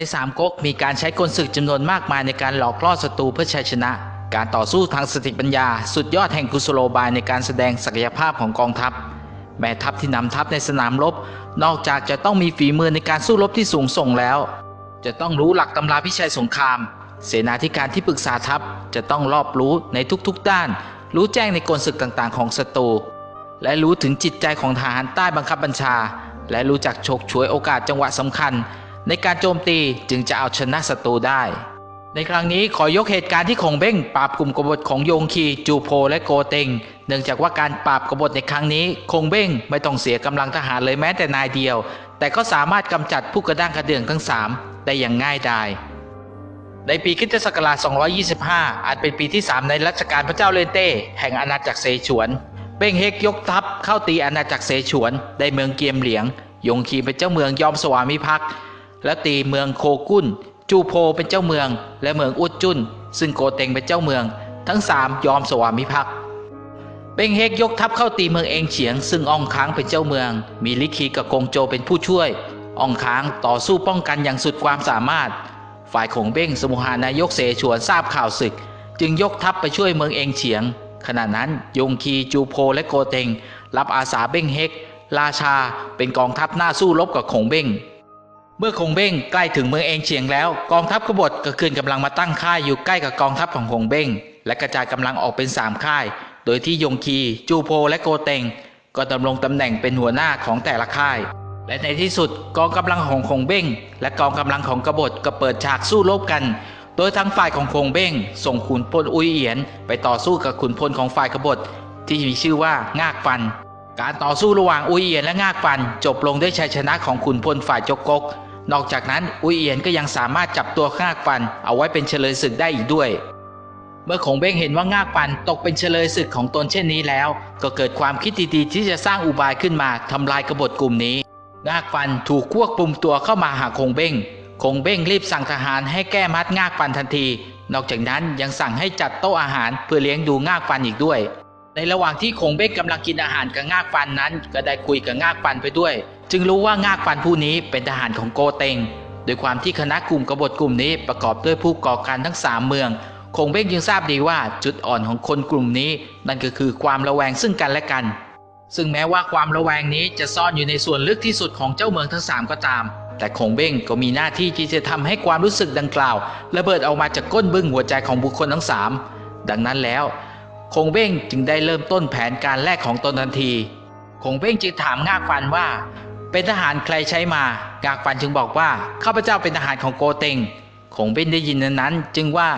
ในสามก๊กมีการใช้กลศึกจำนวนมากมายในการหลอกล่อศัตรูเพื่อชัยชนะ การต่อสู้ทางสติปัญญา สุดยอดแห่งกุศโลบายในการแสดงศักยภาพของกองทัพ แม่ทัพที่นำทัพในสนามรบ นอกจากจะต้องมีฝีมือในการสู้รบที่สูงส่งแล้ว จะต้องรู้หลักตำราพิชัยสงคราม เสนาธิการที่ปรึกษาทัพจะต้องรอบรู้ในทุกๆด้าน รู้แจ้งในกลศึกต่างๆ ของศัตรู และรู้ถึงจิตใจของทหารใต้บังคับบัญชา และรู้จักฉกฉวยโอกาสจังหวะสำคัญ ในการโจมตีจึงจะเอาชนะศัตรูได้ ในครั้งนี้ขอยกเหตุการณ์ที่คงเบ้งปราบกลุ่มกบฏของโยงคีจูโพและโกเต็ง เนื่องจากว่าการปราบกบฏในครั้งนี้คงเบ้งไม่ต้องเสียกำลังทหารเลยแม้แต่นายเดียว แต่ก็สามารถกำจัดผู้กระด้างกระเดื่องทั้งสามได้อย่างง่ายดายในปีคริสตศักราช 225 อาจเป็นปีที่ 3 ในรัชกาลพระเจ้าเลนเต้ แห่งอาณาจักรเซฉวน เบ้งเฮกยกทัพเข้าตีอาณาจักรเซฉวน ได้เมืองเกียมเหลียง ยงคีเป็นเจ้าเมืองยอมสวามิภักดิ์ และตีเมืองโคกุนจูโพเป็นเจ้าเมือง และเมืองอุดจุน ซึ่งโกเต็งเป็นเจ้าเมือง ทั้งสามยอมสวามิภักดิ์เบ้งเฮกยกทัพเข้าตีเมืองเองเฉียง ซึ่งอองค้างเป็นเจ้าเมือง มีลิคีกับกงโจเป็นผู้ช่วยอองค้างต่อสู้ป้องกันอย่างสุดความสามารถ ฝ่ายของเบ้งสมุหานายกเสฉวนทราบข่าวศึก จึงยกทัพไปช่วยเมืองเองเฉียง ขณะนั้นยงคีจูโพและโกเต็ง รับอาสาเบ้งเฮกราชาเป็นกองทัพหน้าสู้รบกับคงเบ้ง เมื่อคงเบ้งใกล้ถึงเมืองเองเฉียงแล้ว กองทัพกบฏก็คืนกำลังมาตั้งค่ายอยู่ใกล้กับกองทัพของคงเบ้ง และกระจายกำลังออกเป็นสามค่าย โดยที่ยงคีจูโพและโกเต็ง ก็ดำรงตำแหน่งเป็นหัวหน้าของแต่ละค่าย และในที่สุดกองกำลังของคงเบ้ง และกองกำลังของกบฏก็เปิดฉากสู้รบกัน โดยทั้งฝ่ายของคงเบ้ง ส่งขุนพลอุยเอียน ไปต่อสู้กับขุนพลของฝ่ายกบฏ ที่มีชื่อว่างากฟัน การต่อสู้ระหว่างอุยเอียนและงากฟัน จบลงด้วยชัยชนะของขุนพลฝ่ายจกกก นอกจากนั้นอุยเอียนก็ยังสามารถจับตัวงากฟันเอาไว้เป็นเฉลยศึกได้อีกด้วย เมื่อคงเบ้งเห็นว่างากปันตกเป็นเฉลยศึกของตนเช่นนี้แล้ว ก็เกิดความคิดดีๆที่จะสร้างอุบายขึ้นมาทำลายกบฏกลุ่มนี้งากฟันถูกควบคุมตัวเข้ามาหาคงเบ้ง คงเบ้งรีบสั่งทหารให้แก้มัดงากฟันทันที นอกจากนั้นยังสั่งให้จัดโต๊ะอาหารเพื่อเลี้ยงดูงากฟันอีกด้วย ในระหว่างที่คงเบ้งกำลังกินอาหารกับงากฟันนั้น ก็ได้คุยกับงากฟันไปด้วย จึงรู้ว่างากฟันผู้นี้เป็นทหารของโกเตงโดยความที่คณะกลุ่มกบฏกลุ่มนี้ประกอบด้วยผู้ก่อการทั้งสามเมือง คงเบ้งยังทราบดีว่าจุดอ่อนของคนกลุ่มนี้ นั่นก็คือความระแวงซึ่งกันและกัน ซึ่งแม้ว่าความระแวงนี้จะซ่อนอยู่ในส่วนลึกที่สุดของเจ้าเมืองทั้งสามก็ตาม แต่คงเบ้งก็มีหน้าที่ที่จะทำให้ความรู้สึกดังกล่าว ระเบิดออกมาจากก้นบึ้งหัวใจของบุคคลทั้งสามดังนั้นแล้ว คงเบ้งจึงได้เริ่มต้นแผนการแรกของตนทันที คงเบ้งจึงถามงากฟันว่า เป็นทหารใครใช้มางากฟันจึงบอกว่าข้าพเจ้าเป็นทหารของโกเตงคงเบ้งได้ยินนั้น จึงว่า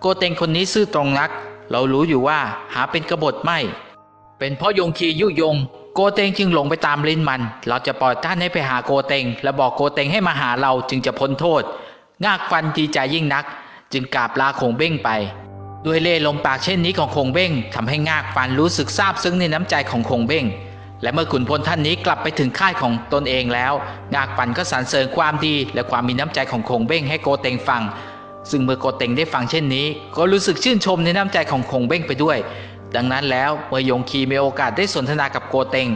โกเตงคนนี้ซื่อตรงนัก เรารู้อยู่ว่าหาเป็นกบฏไม่ เป็นเพราะยงคียุยง โกเตงจึงหลงไปตามลิ้นมัน เราจะปล่อยท่านให้ไปหาโกเตงและบอกโกเตงให้มาหาเราจึงจะพ้นโทษงากฟันดีใจยิ่งนัก จึงกราบลาคงเบ้งไปด้วยเล่ลมปากเช่นนี้ของคงเบ้งทำให้งากฟันรู้สึกซาบซึ้งในน้ำใจของคงเบ้ง และเมื่อขุนพลท่านนี้กลับไปถึงค่ายของตนเองแล้ว งากฟันก็สรรเสริญความดี และความมีน้ำใจของคงเบ้งให้โกเตงฟัง ซึ่งเมื่อโกเตงได้ฟังเช่นนี้ ก็รู้สึกชื่นชมในน้ำใจของคงเบ้งไปด้วย ดังนั้นแล้วเมื่อยงคีมีโอกาสได้สนทนากับโกเตง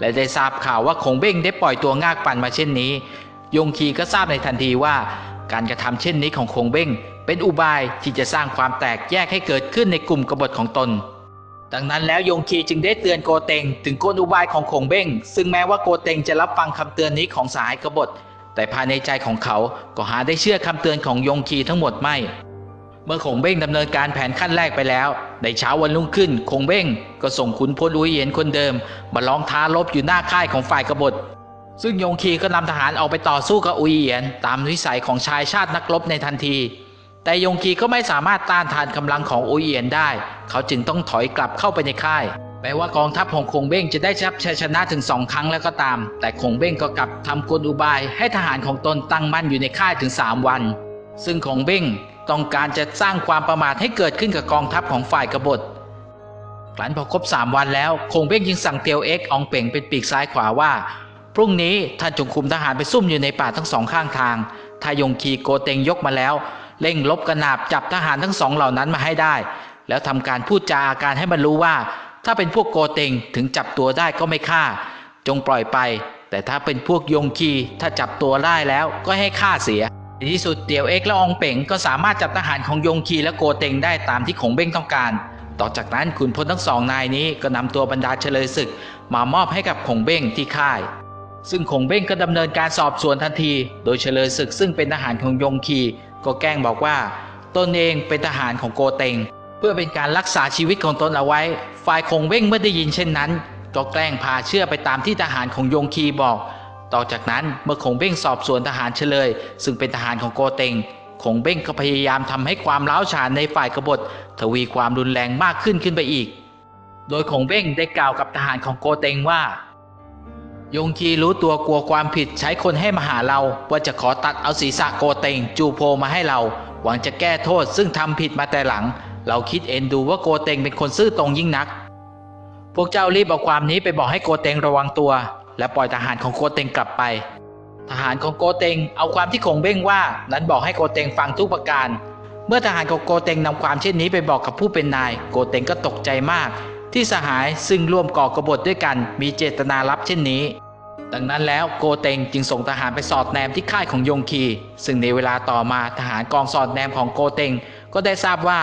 และได้ทราบข่าวว่าคงเบ้งได้ปล่อยตัวงากปันมาเช่นนี้ ยงคีก็ทราบในทันทีว่า การกระทำเช่นนี้ของคงเบ้งเป็นอุบายที่จะสร้างความแตกแยกให้เกิดขึ้นในกลุ่มกบฏของตน ดังนั้นแล้วยงคีจึงได้เตือนโกเตงถึงกลอุบายของคงเบ้ง ซึ่งแม้ว่าโกเตงจะรับฟังคำเตือนนี้ของสายกบฏ แต่ภายในใจของเขาก็หาได้เชื่อคำเตือนของยงคีทั้งหมดไม่ เมื่อคงเบ้งดำเนินการแผนขั้นแรกไปแล้ว ในเช้าวันรุ่งขึ้นคงเบ้งก็ส่งขุนพลอุยเอียนคนเดิม มาลองท้ารบอยู่หน้าค่ายของฝ่ายกบฏ ซึ่งยงคีก็นำทหารออกไปต่อสู้กับอุยเอียน ตามวิสัยของชายชาตินักรบในทันที แต่ยงคีก็ไม่สามารถต้านทานกำลังของอุเอียนได้ เขาจึงต้องถอยกลับเข้าไปในค่าย แม้ว่ากองทัพของคงเบ้งจะได้รับชัยชนะถึงสองครั้งแล้วก็ตาม แต่คงเบ้งก็กลับทำกลอุบายให้ทหารของตนตั้งมั่นอยู่ในค่ายถึง 3 วัน ซึ่งคงเบ้งต้องการจะสร้างความประมาทให้เกิดขึ้นกับกองทัพของฝ่ายกบฏหลังพอครบ 3 วันแล้ว คงเบ้งยิงสั่งเตียวเอ็กอองเป่งเป็นปีกซ้ายขวาว่า พรุ่งนี้ท่านจงคุมทหารไปซุ่มอยู่ในป่าทั้งสองข้างทาง ถ้ายงคีโกเตงยกมาแล้ว เร่งลบกระนาบจับทหารทั้งสองเหล่านั้นมาให้ได้ แล้วทำการพูดจาอาการให้มันรู้ว่า ถ้าเป็นพวกโกเตงถึงจับตัวได้ก็ไม่ฆ่า จงปล่อยไป แต่ถ้าเป็นพวกยงคีถ้าจับตัวได้แล้วก็ให้ฆ่าเสียในที่สุดเตียวเอกและองเป๋งก็สามารถจับทหารของยงคีและโกเตงได้ตามที่ขงเบ้งต้องการ ต่อจากนั้นขุนพลทั้งสองนายนี้ก็นำตัวบรรดาเฉลยศึก มามอบให้กับขงเบ้งที่ค่าย ซึ่งขงเบ้งก็ดำเนินการสอบสวนทันที โดยเฉลยศึกซึ่งเป็นทหารของยงคี ก็แกล้งบอกว่า ตนเองเป็นทหารของโกเตง เพื่อเป็นการรักษาชีวิตของตนเอาไว้ ฝ่ายคงเบ้งเมื่อได้ยินเช่นนั้น ก็แกล้งพาเชื่อไปตามที่ทหารของยงคีบอก ต่อจากนั้นเมื่อคงเบ้งสอบสวนทหารเฉลย ซึ่งเป็นทหารของโกเตงคงเบ้งก็พยายามทำให้ความร้าวฉานในฝ่ายกบฏทวีความรุนแรงมากขึ้นขึ้นไปอีก โดยคงเบ้งได้กล่าวกับทหารของโกเตงว่า ยงคีรู้ตัวกลัวความผิดใช้คนให้มาหาเราว่าจะขอตัดเอาศีรษะโกเตงจูโพมาให้เรา หวังจะแก้โทษซึ่งทำผิดมาแต่หลัง เราคิดเอ็นดูว่าโกเตงเป็นคนซื่อตรงยิ่งนัก พวกเจ้ารีบเอาความนี้ไปบอกให้โกเตงระวังตัว และปล่อยทหารของโกเตงกลับไป ทหารของโกเตงเอาความที่คงเบ้งว่านั้นบอกให้โกเตงฟังทุกประการ เมื่อทหารของโกเตงนำความเช่นนี้ไปบอกกับผู้เป็นนาย โกเตงก็ตกใจมาก ที่สหายซึ่งร่วมก่อกบฏด้วยกันมีเจตนาลับเช่นนี้ ดังนั้นแล้วโกเตงจึงส่งทหารไปสอดแนมที่ค่ายของยงคี ซึ่งในเวลาต่อมาทหารกองสอดแนมของโกเตงก็ได้ทราบว่า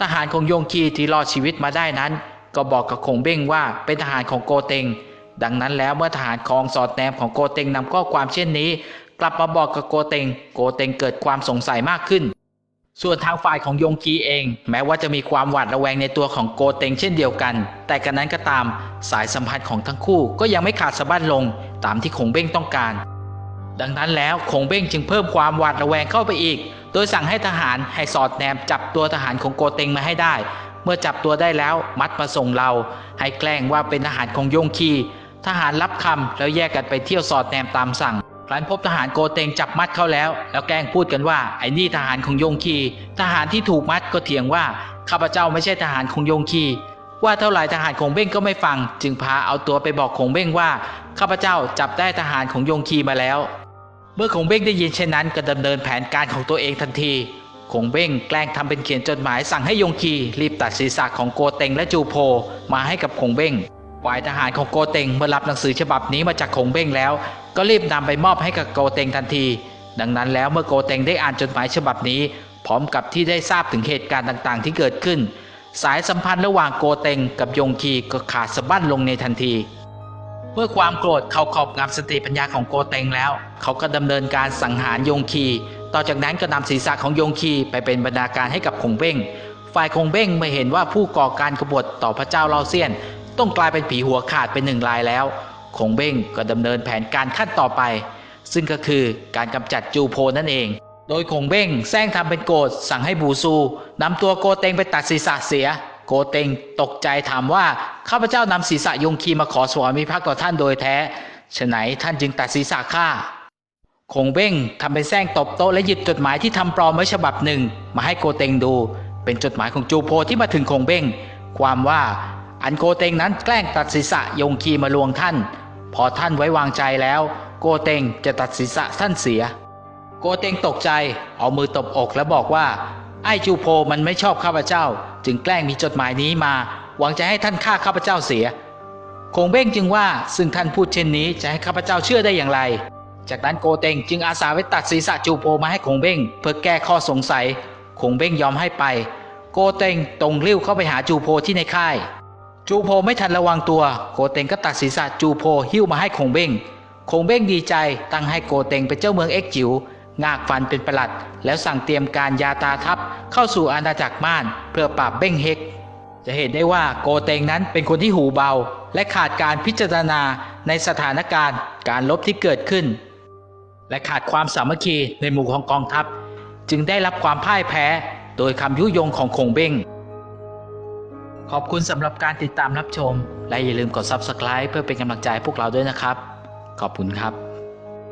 ทหารของยงคีที่รอดชีวิตมาได้นั้น ก็บอกกับคงเบ้งว่าเป็นทหารของโกเตงดังนั้นแล้วเมื่อทหารกองสอดแนมของโกเตงนำข้อความเช่นนี้ กลับมาบอกกับโกเตง โกเตงเกิดความสงสัยมากขึ้น ส่วนทางฝ่ายของยงกีเอง แม้ว่าจะมีความหวาดระแวงในตัวของโกเต็งเช่นเดียวกัน แต่กันนั้นก็ตามสายสัมพันธ์ของทั้งคู่ก็ยังไม่ขาดสะบั้นลงตามที่คงเบ้งต้องการ ดังนั้นแล้วคงเบ้งจึงเพิ่มความหวาดระแวงเข้าไปอีก โดยสั่งให้ทหารให้สอดแนมจับตัวทหารของโกเต็งมาให้ได้ เมื่อจับตัวได้แล้วมัดมาส่งเรา ให้แกล้งว่าเป็นทหารของยงคีทหารรับคำแล้วแยกกันไปเที่ยวสอดแนมตามสั่ง ครั้นพบทหารโกเตงจับมัดเขาแล้ว แล้วแกล้งพูดกันว่า ไอ้นี่ทหารของยงคี ทหารที่ถูกมัดก็เถียงว่าข้าพเจ้าไม่ใช่ทหารของยงคี ว่าเท่าไหร่ทหารคงเบ้งก็ไม่ฟัง จึงพาเอาตัวไปบอกคงเบ้งว่าข้าพเจ้าจับได้ทหารของยงคีมาแล้ว เมื่อคงเบ้งได้ยินเช่นนั้นก็ดำเนินแผนการของตัวเองทันทีคงเบ้งแกล้งทำเป็นเขียนจดหมายสั่งให้ยงคีรีบตัดศีรษะของโกเต็งและจูโพมาให้กับคงเบ้ง ฝ่ายทหารของโกเต็งเมื่อรับหนังสือฉบับนี้มาจากคงเบ้งแล้ว ก็รีบนำไปมอบให้กับโกเต็งทันที ดังนั้นแล้วเมื่อโกเต็งได้อ่านจดหมายฉบับนี้ พร้อมกับที่ได้ทราบถึงเหตุการณ์ต่างๆ ที่เกิดขึ้น สายสัมพันธ์ระหว่างโกเต็งกับยงคีก็ขาดสะบั้นลงในทันทีเมื่อความโกรธเขาครอบงำสติปัญญาของโกเต็งแล้ว เขาก็ดำเนินการสังหารยงคี ต่อจากนั้นก็นำศีรษะของยงคีไปเป็นบรรณาการให้กับคงเบ้งฝ่ายคงเบ้งเมื่อเห็นว่าผู้ก่อการกบฏต่อพระเจ้าเลาเซียน ต้องกลายเป็นผีหัวขาดเป็นหนึ่งรายแล้ว คงเบ้งก็ดำเนินแผนการขั้นต่อไป ซึ่งก็คือการกำจัดจูโพนั่นเอง โดยคงเบ้งแซงทำเป็นโกรธสั่งให้บูซูนำตัวโกเตงไปตัดศีรษะเสีย โกเตงตกใจถามว่าข้าพเจ้านำศีรษะยงคีมาขอสวามิภักดิ์ต่อท่านโดยแท้ฉะไหนท่านจึงตัดศีรษะข้าคงเบ้งทำเป็นแซงตบโต๊ะและหยิบจดหมายที่ทำปลอมไว้ฉบับหนึ่ง มาให้โกเตงดู เป็นจดหมายของจูโพที่มาถึงคงเบ้ง ความว่า อันโกเตงนั้นแกล้งตัดศีรษะยงคีมาลวงท่าน พอท่านไว้วางใจแล้ว โกเตงจะตัดศีรษะท่านเสีย โกเตงตกใจเอามือตบอกแล้วบอกว่า ไอ้จูโพมันไม่ชอบข้าพเจ้า จึงแกล้งมีจดหมายนี้มา หวังจะให้ท่านฆ่าข้าพเจ้าเสีย คงเบ้งจึงว่าซึ่งท่านพูดเช่นนี้จะให้ข้าพเจ้าเชื่อได้อย่างไร จากนั้นโกเตงจึงอาสาไปตัดศีรษะจูโพมาให้คงเบ้งเพื่อแก้ข้อสงสัยคงเบ้งยอมให้ไป โกเตงตรงเริ้วเข้าไปหาจูโพที่ในค่าย จูโพไม่ทันระวังตัว โกเต็งก็ตัดศีรษะจูโพหิ้วมาให้คงเบ้ง คงเบ้งดีใจตั้งให้โกเต็งเป็นเจ้าเมืองเอ็กจิ๋วงากฟันเป็นประหลัด แล้วสั่งเตรียมการยาตาทัพเข้าสู่อาณาจักรม่าน เพื่อปราบเบ้งเฮก จะเห็นได้ว่าโกเตงนั้นเป็นคนที่หูเบา และขาดการพิจารณาในสถานการณ์การลบที่เกิดขึ้น และขาดความสามัคคีในหมู่ของกองทัพ จึงได้รับความพ่ายแพ้ โดยคำยุยงของคงเบ้ง ขอบคุณสำหรับการติดตามรับชม และอย่าลืมกด Subscribe เพื่อเป็นกำลังใจพวกเราด้วยนะครับ ขอบคุณครับ